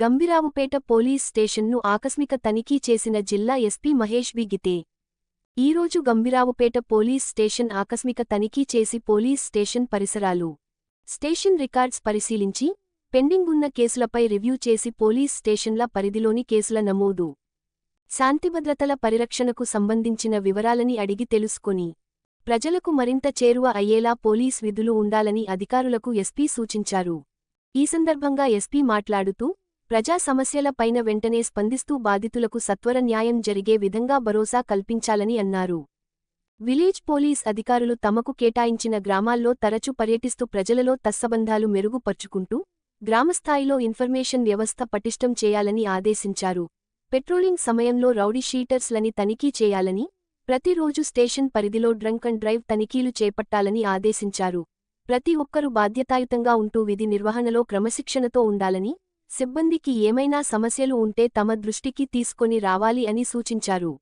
Gambhiraopet police స్టేషన్ను ఆకస్మిక తనిఖీ చేసిన జిల్లా ఎస్పీ మహేష్ వి. గితే. ఈరోజు గంభీరావుపేట పోలీస్ స్టేషన్ ఆకస్మిక తనిఖీ చేసి పోలీస్ స్టేషన్ పరిసరాలు స్టేషన్ రికార్డ్స్ పరిశీలించి పెండింగ్ ఉన్న కేసులపై రివ్యూ చేసి పోలీస్ స్టేషన్ల పరిధిలోని కేసుల నమోదు శాంతిభద్రతల పరిరక్షణకు సంబంధించిన వివరాలని అడిగి తెలుసుకుని ప్రజలకు మరింత చేరువ అయ్యేలా పోలీస్ విధులు ఉండాలని అధికారులకు ఎస్పీ సూచించారు. ఈ సందర్భంగా ఎస్పీ మాట్లాడుతూ ప్రజా సమస్యల పైన వెంటనే స్పందిస్తూ బాధితులకు సత్వర న్యాయం జరిగే విధంగా భరోసా కల్పించాలని అన్నారు. విలేజ్ పోలీస్ అధికారులు తమకు కేటాయించిన గ్రామాల్లో తరచూ పర్యటిస్తూ ప్రజలలో తత్సబంధాలు మెరుగుపరుచుకుంటూ గ్రామస్థాయిలో ఇన్ఫర్మేషన్ వ్యవస్థ పటిష్టం చేయాలని ఆదేశించారు. పెట్రోలింగ్ సమయంలో రౌడీ షీటర్స్లని తనిఖీ చేయాలని ప్రతిరోజు స్టేషన్ పరిధిలో డ్రంక్ అండ్ డ్రైవ్ తనిఖీలు చేపట్టాలని ఆదేశించారు. ప్రతి ఒక్కరూ బాధ్యతాయుతంగా ఉంటూ విధి నిర్వహణలో క్రమశిక్షణతో ఉండాలని సిబ్బందికి ఏమైనా సమస్యలు ఉంటే తమ దృష్టికి తీసుకొని రావాలి అని సూచించారు.